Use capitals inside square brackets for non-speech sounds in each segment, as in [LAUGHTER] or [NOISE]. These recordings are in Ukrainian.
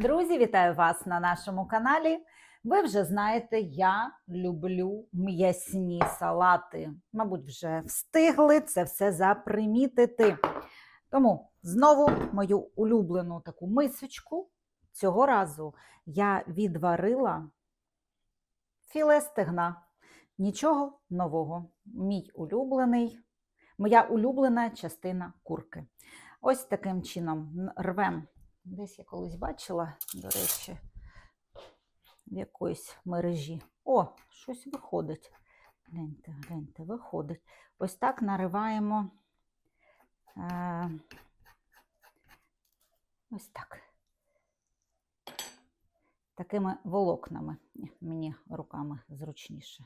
Друзі, вітаю вас на нашому каналі. Ви вже знаєте, я люблю м'ясні салати. Мабуть, вже встигли це все запримітити. Тому знову мою улюблену таку мисочку. Цього разу я відварила філе стегна. Нічого нового. Мій улюблений, моя улюблена частина курки. Ось таким чином рвем. Десь я колись бачила, до речі, в якоїсь мережі. О, щось виходить. Гляньте, гляньте, виходить. Ось так нариваємо. Е, ось так. Такими волокнами. Мені руками зручніше.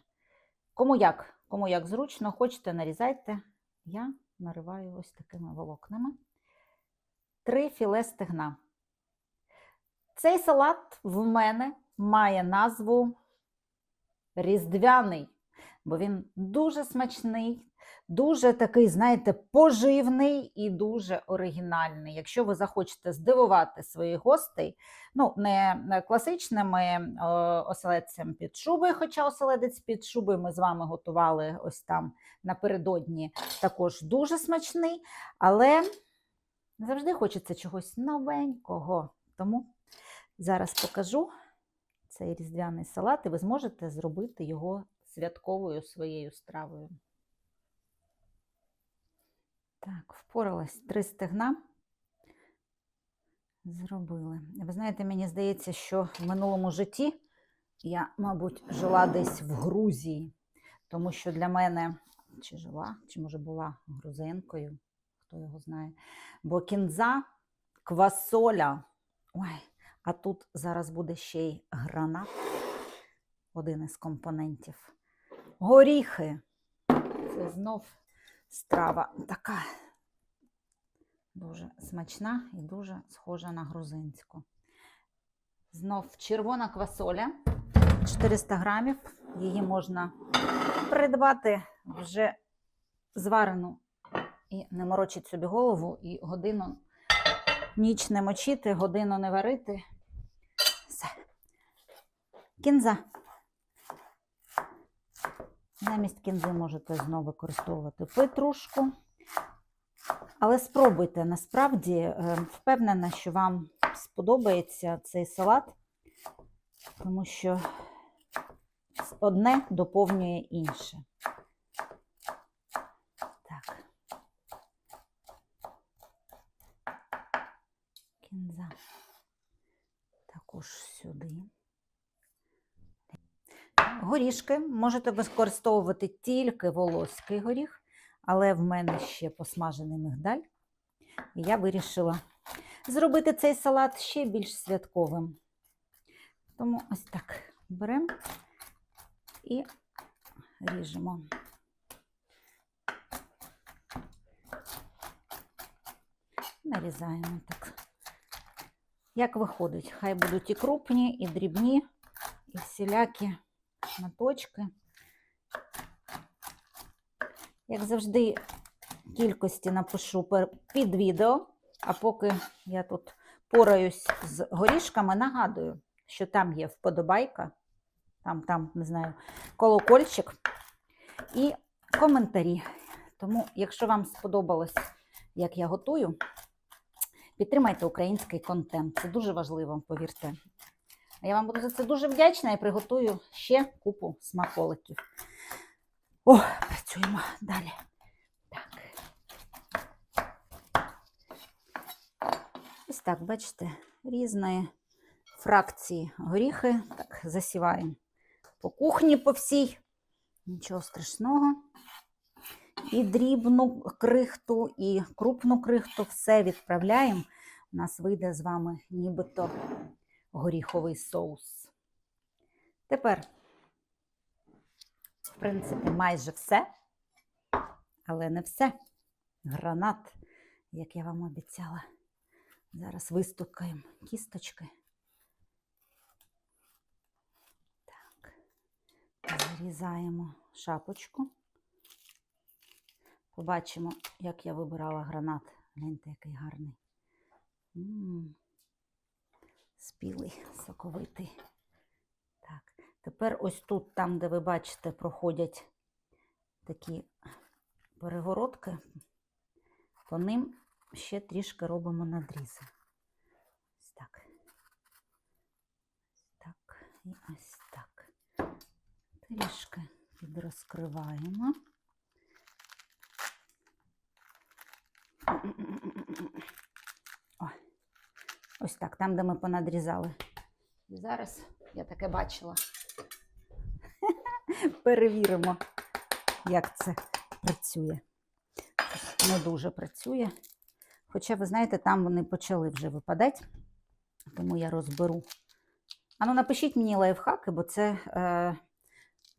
Кому як? Кому як зручно, хочете, нарізайте. Я нариваю ось такими волокнами. Три філе стегна. Цей салат в мене має назву різдвяний, бо він дуже смачний, дуже такий, знаєте, поживний і дуже оригінальний. Якщо ви захочете здивувати своїх гостей, ну, не класичними е, оселедцем під шубою, хоча оселедець під шубою ми з вами готували ось там напередодні, також дуже смачний, але завжди хочеться чогось новенького. Тому зараз покажу цей різдвяний салат, і ви зможете зробити його святковою своєю стравою. Так, впоралась три стегна. Зробили. Ви знаєте, мені здається, що в минулому житті я, мабуть, жила десь в Грузії, тому що для мене чи жила, чи може була грузинкою, хто його знає. Бо кінза, квасоля. Ой, а тут зараз буде ще й гранат, один із компонентів. Горіхи. Це знов страва така дуже смачна і дуже схожа на грузинську. Знов червона квасоля 400 грамів. Її можна придбати вже зварену і не морочить собі голову, і годину ніч не мочити, годину не варити. Кінза. Замість кінзи можете знову використовувати петрушку. Але спробуйте, насправді е, впевнена, що вам сподобається цей салат, тому що одне доповнює інше. Так. Кінза. Також сюди. Горішки можете використовувати тільки волоський горіх, але в мене ще посмажений мигдаль. І я вирішила зробити цей салат ще більш святковим. Тому ось так беремо і ріжемо. Нарізаємо так. Як виходить, хай будуть і крупні, і дрібні, і всілякі шматочки. Як завжди, кількості напишу під відео, а поки я тут пораюсь з горішками, нагадую, що там є вподобайка, там, там, не знаю, колокольчик і коментарі. Тому, якщо вам сподобалось, як я готую, підтримайте український контент. Це дуже важливо, повірте. Я вам буду за це дуже вдячна і приготую ще купу смаколиків. О, працюємо далі. Так. Ось так, бачите, різної фракції горіхи. Так, засіваємо по кухні по всій. Нічого страшного. І дрібну крихту, і крупну крихту все відправляємо. У нас вийде з вами нібито горіховий соус. Тепер, в принципі, майже все, але не все. Гранат, як я вам обіцяла. Зараз вистукаємо кісточки. Так, зарізаємо шапочку. Побачимо, як я вибирала гранат. Гляньте, який гарний. М -м -м. Спілий, соковитий. Так, тепер ось тут, там, де ви бачите, проходять такі перегородки, по ним ще трішки робимо надрізи. Ось так. Ось так і ось так. Трішки підрозкриваємо. Ось так, там, де ми понадрізали. І зараз я таке бачила. [LAUGHS] Перевіримо, як це працює. Не дуже працює. Хоча, ви знаєте, там вони почали вже випадати, тому я розберу. А ну напишіть мені лайфхаки, бо це е,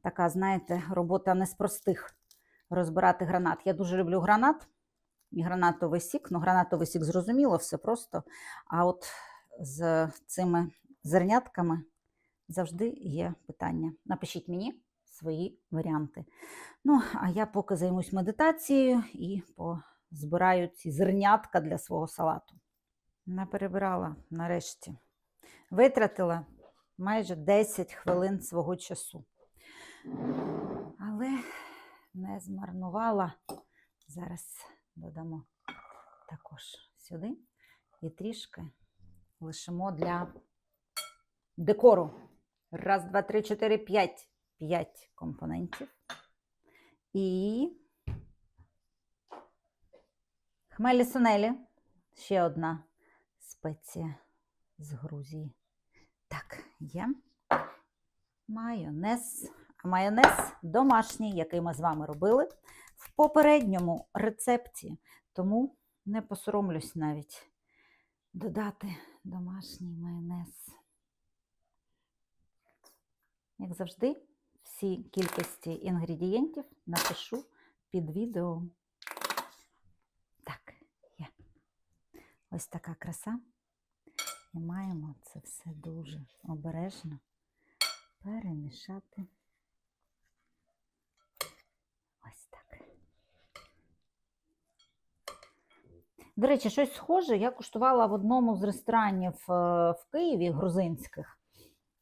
така, знаєте, робота не з простих розбирати гранат. Я дуже люблю гранат і гранатовий сік. Ну, гранатовий сік зрозуміло, все просто. А от з цими зернятками завжди є питання. Напишіть мені свої варіанти. Ну, а я поки займусь медитацією і позбираю ці зернятка для свого салату. Наперебирала нарешті. Витратила майже 10 хвилин свого часу. Але не змарнувала. Зараз додамо також сюди і трішки лишимо для декору. Раз, два, три, чотири, п'ять. П'ять компонентів. І хмелі сунелі. Ще одна спеція з Грузії. Так, є майонез. А майонез домашній, який ми з вами робили в попередньому рецепті. Тому не посоромлюсь навіть додати домашній майонез. Як завжди, всі кількості інгредієнтів напишу під відео. Так, є. Ось така краса. І маємо це все дуже обережно перемішати. Ось так. До речі, щось схоже я куштувала в одному з ресторанів е, в Києві грузинських.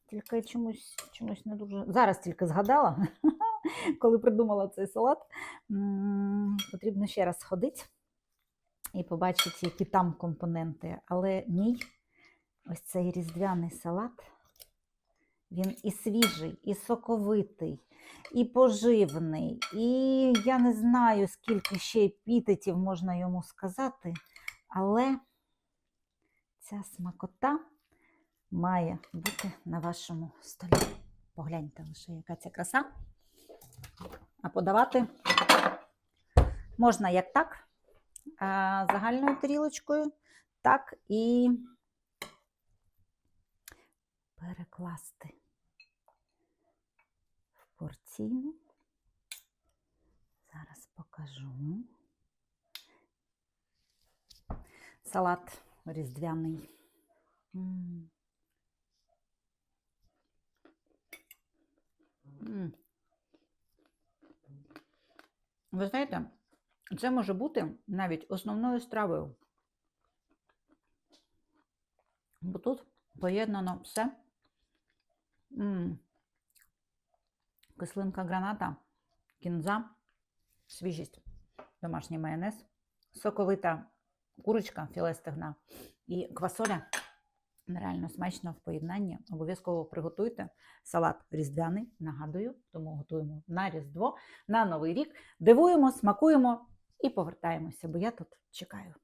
Тільки чомусь, чомусь не дуже. Зараз тільки згадала, [LAUGHS] коли придумала цей салат. Потрібно ще раз сходити і побачити, які там компоненти. Але мій ось цей різдвяний салат, він і свіжий, і соковитий, і поживний. І я не знаю, скільки ще епітетів можна йому сказати, але ця смакота має бути на вашому столі. Погляньте лише, яка ця краса. А подавати можна як так, загальною тарілочкою, так і перекласти порційну. Зараз покажу. Салат різдвяний. Ви знаєте, це може бути навіть основною стравою. Бо тут поєднано все. Кислинка граната, кінза, свіжість, домашній майонез, соковита курочка, філе стегна і квасоля. Нереально смачно в поєднанні. Обов'язково приготуйте салат різдвяний, нагадую, тому готуємо на Різдво, на Новий рік. Дивуємо, смакуємо і повертаємося, бо я тут чекаю.